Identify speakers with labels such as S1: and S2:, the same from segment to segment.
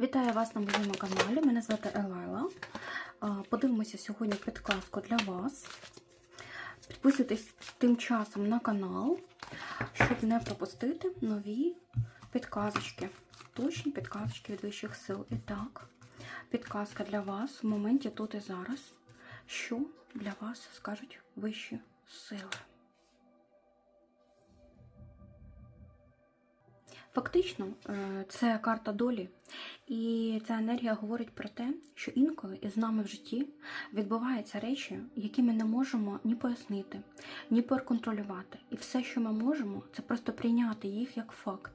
S1: Вітаю вас на моєму каналі. Мене звати Елайла. Подивимося сьогодні підказку для вас. Підписуйтесь тим часом на канал, щоб не пропустити нові підказочки. Точні підказочки від вищих сил. І так, підказка для вас в моменті тут і зараз. Що для вас скажуть вищі сили? Фактично, е, це карта долі, і ця енергія говорить про те, що інколи із нами в житті відбуваються речі, які ми не можемо ні пояснити, ні проконтролювати. І все, що ми можемо, це просто прийняти їх як факт.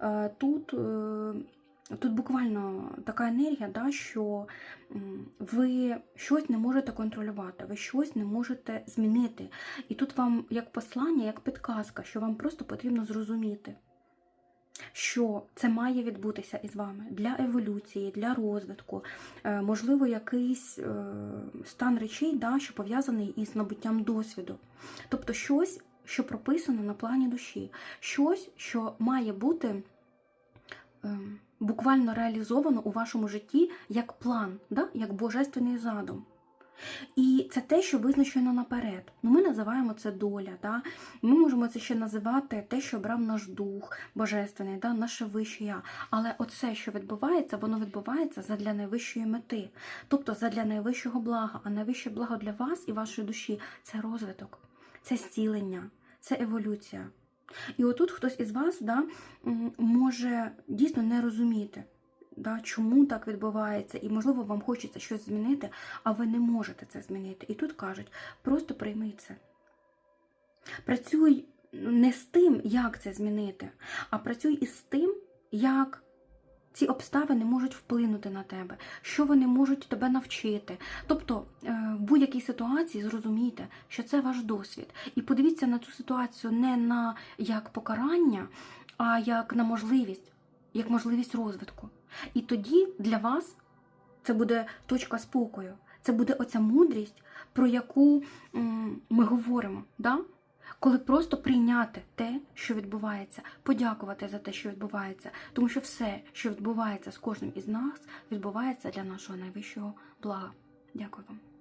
S1: Е, Тут, е, тут буквально така енергія, да, що ви щось не можете контролювати, ви щось не можете змінити. І тут вам як послання, як підказка, що вам просто потрібно зрозуміти що це має відбутися із вами для еволюції, для розвитку, Е, можливо, якийсь е, стан речей, да, що пов'язаний із набуттям досвіду. Тобто щось, що прописано на плані душі, щось, що має бути е, буквально реалізовано у вашому житті як план, да, як божественний задум. І це те, що визначено наперед. Ну, Ми називаємо це доля. Да? Ми можемо це ще називати те, що обрав наш дух божественний, да? наше вище я. Але оце, що відбувається, воно відбувається задля найвищої мети, тобто задля найвищого блага. А найвище благо для вас і вашої душі це розвиток, це зцілення, це еволюція. І отут хтось із вас да, може дійсно не розуміти да, чому так відбувається, і, можливо, вам хочеться щось змінити, а ви не можете це змінити. І тут кажуть, просто прийми це. Працюй не з тим, як це змінити, а працюй із тим, як ці обставини можуть вплинути на тебе, що вони можуть тебе навчити. Тобто, е, в будь-якій ситуації зрозумійте, що це ваш досвід. І подивіться на цю ситуацію не на як покарання, а як на можливість, як можливість розвитку. І тоді для вас це буде точка спокою, це буде оця мудрість, про яку ми говоримо. Да? Коли просто прийняти те, що відбувається, подякувати за те, що відбувається, тому що все, що відбувається з кожним із нас, відбувається для нашого найвищого блага. Дякую вам.